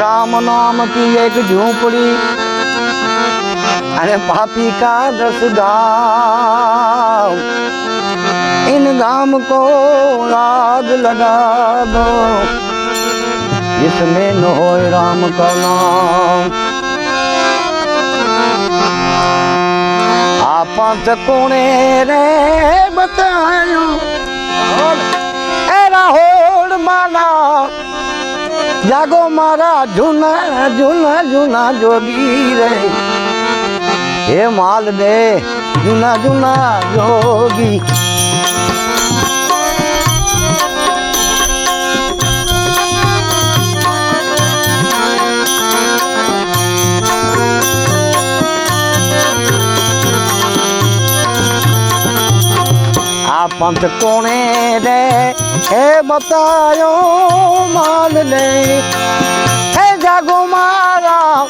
राम नाम की एक झोपड़ी अरे पापी का दस गांव इन गांव को आग लगा दो जिसमें न हो राम का नाम आप कोने रे बतायो ए राहोड़ माला जागो मारा झूना झूना झूना जोगी रे। हे माल दे झूना झूना जोगी। पंथ कोने दे હે બતાયો માલ દે હે જાગો મારા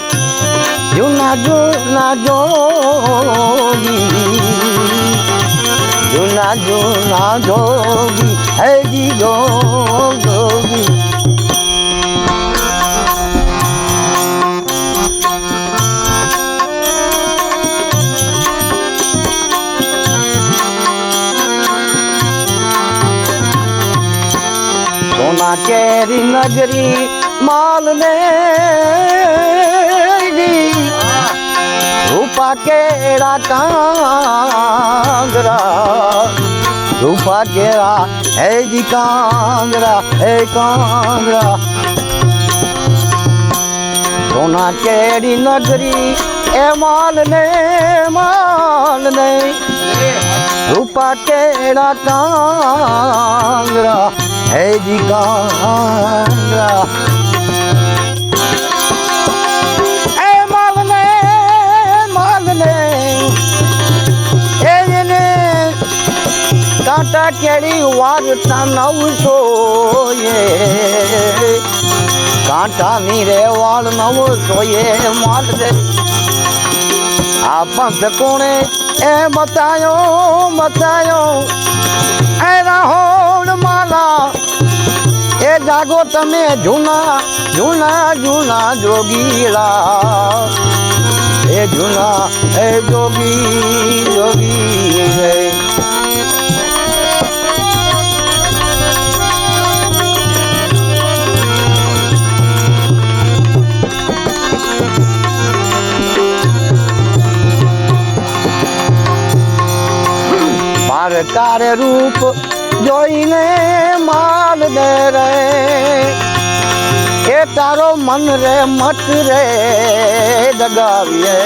જૂના જૂના જોગી. જૂના જૂના જોગી. હે જી જોગી नगरी माल लेगी रूपा केड़ा कांगरा, रूपा केरा है जी कांगरा है कांगरा। सोना केड़ी नगरी ए माल ने माल ने। રૂપા કેળા કાંગરા હે જી કાંગરા એ માલને માલને એને કાંટા કેળી વારતા નવસો એ કાંટા ની રે વાળ નવસો એ માલ આ પંથ કોણે? એ બતાયો બતાયો એ રાહોણ માલા. એ જાગો તમે જૂના જૂના જૂના જોગીલા. એ જૂના, એ જોગી જોગી માર તારે રૂપ જોઈને માલ દે રે. એ તારો મન રે, મત રે દગાવીએ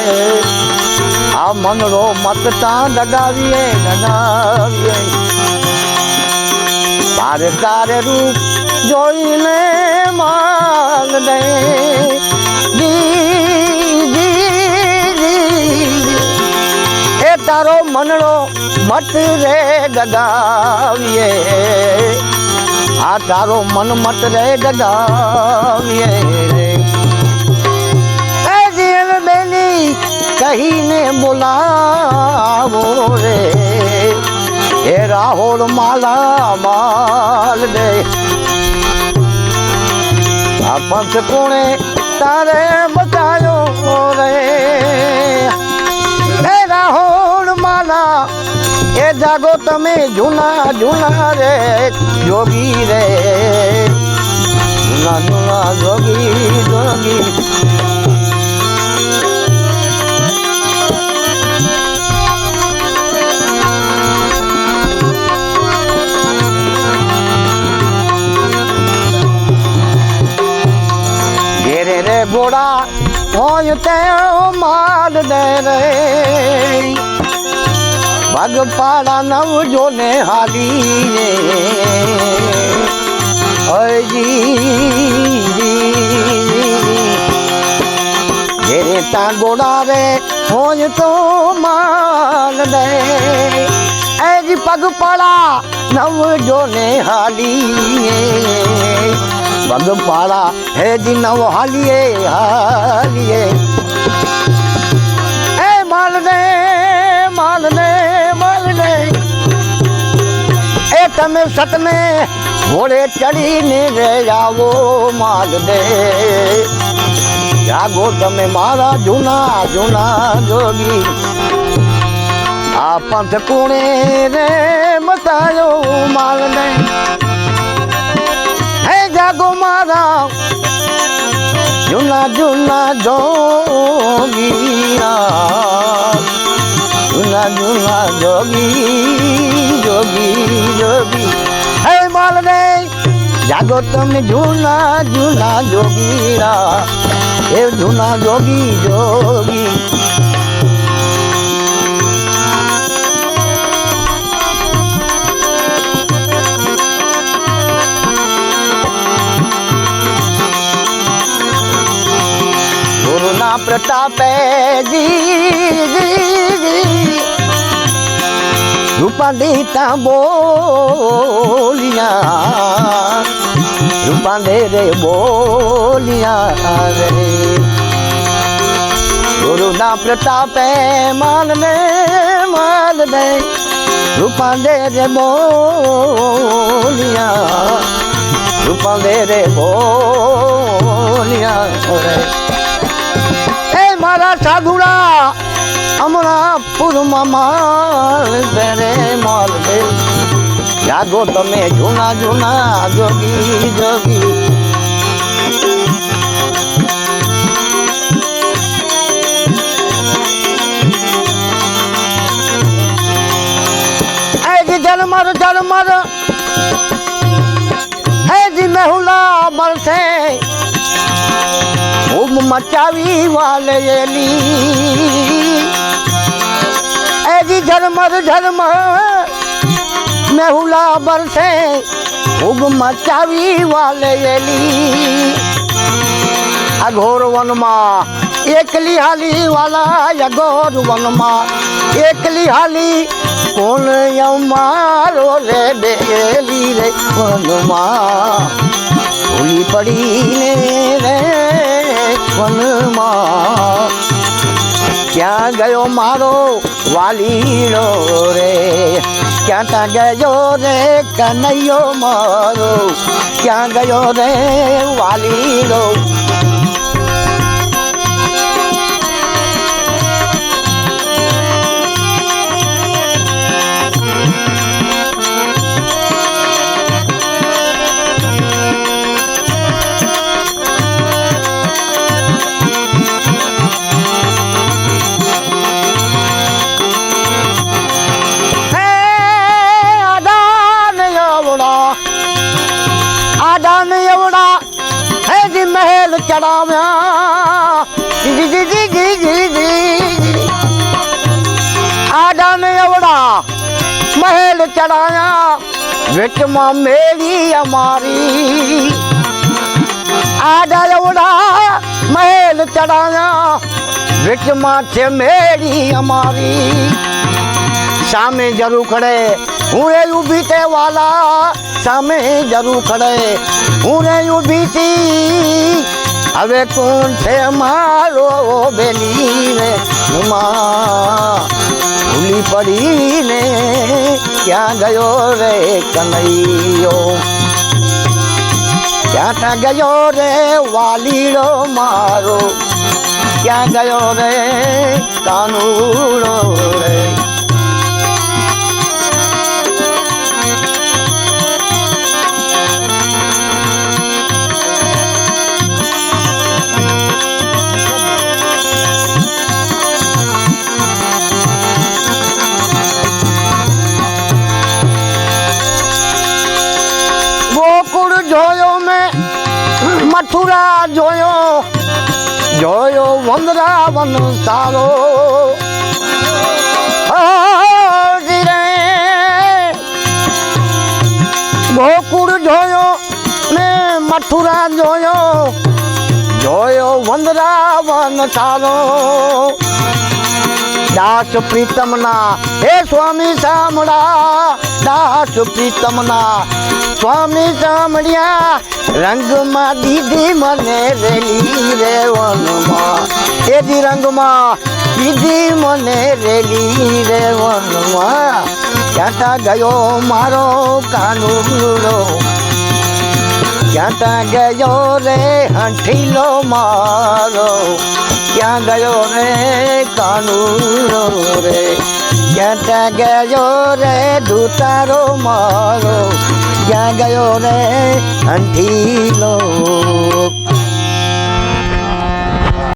આ મનરો મત તા દગાવીએ દગાવીએ માર તારે રૂપ જોઈને માલ દી. તારો મનડો મત રે ગગાવીએ. આ તારો મન મત રે ગગાવીએ રે. બેની કહીને બોલાવો રે. એ રાહોલ માલા માલ દે આ પંથ કોણે તારે જાગો તમે જૂના જૂના રે જોગી રે જૂના જૂના જોગી જોગી ઘેરે રે ઘોડા હોય તે માલ દે રે પગ પાડા નવ હાલીએ હજી ઘેરે તા ગોડા રે હોય તો માલ દે એજી પગ પાડા નવ જોને હાલી પગ પાડા હેજી નવ હાલીએ હાલીએ. એ તમે સતને ઘોડે ચડીને રે આવો માલ દે જાગો તમે મારા જૂના જૂના જોગી આ પંથ કુણે રે મતાયો માલને હે જાગો મારા જૂના જૂના જોગી જૂના જૂના જોગી જોગી જોગી. હે માલને, જાગો તમે જૂના જૂના જોગીરા. એ જૂના જોગી જોગી. ना प्रताप रूपा देता बोलिया। रूपा दे रे बोलिया रे। गुरुना प्रताप मान ने मान ने रूपा दे रे बोलिया। रूपा दे रे बोलिया रे। મારા સાધુડા હમણાં પૂરમાં માલ બેરે માલ દે જાગો તમે જૂના જૂના જોગી જોગી એ જી જન્મર જન્મર હે જી મેહુલા धूम मचावी वाली ऐसी झरमर झरमर, मेहुला बरसे उग मचावी वाली अघोर वन वनमा, एक लिहाली वाला, अघोर वनमा, एक लिहाली, कौन यमारो रे बेली रे वनमा। भूली पड़ी ने रे। ક્યાં ગયો મારો વાલીડો રે? ક્યાં તા ગયો રે કનૈયો મારો? ક્યાં ગયો રે વાલીડો વિચમાં મેળી અમારી આડા એવડા મહેલ ચડાયા વિચમાં છે મેળી અમારી સામે જરૂર ખડે હું રે ઊભી તે વાલા સામે જરૂર ખડે હું રે ઊભી તી હવે કોણ છે મારો બેલીને ભૂલી પડીને ક્યાં ગયો રે કનૈયો? ક્યાં ગયો રે વાલીડો મારો? ક્યાં ગયો રે કાનુડો રે? ગોકુળ જોયો, ને મથુરા જોયો જોયો વંદરાવન સારો દાસ પ્રીતમના, હે સ્વામી સામડા દાસ પ્રીતમના સ્વામી સામળ્યા રંગમાં દીધી મને રેલી રે વનમાં. એજી રંગમાં દીધી મને રેલી રે વનમાં. ક્યાંતા ગયો મારો કાનુડો? ક્યાં ત્યાં ગયો રે હંઠીલો મારો? ક્યાં ગયો રે કાનુડો રે? ક્યાં ત્યાં ગયો રે દૂતારો મારો? ક્યાં ગયો રે હંઠીલો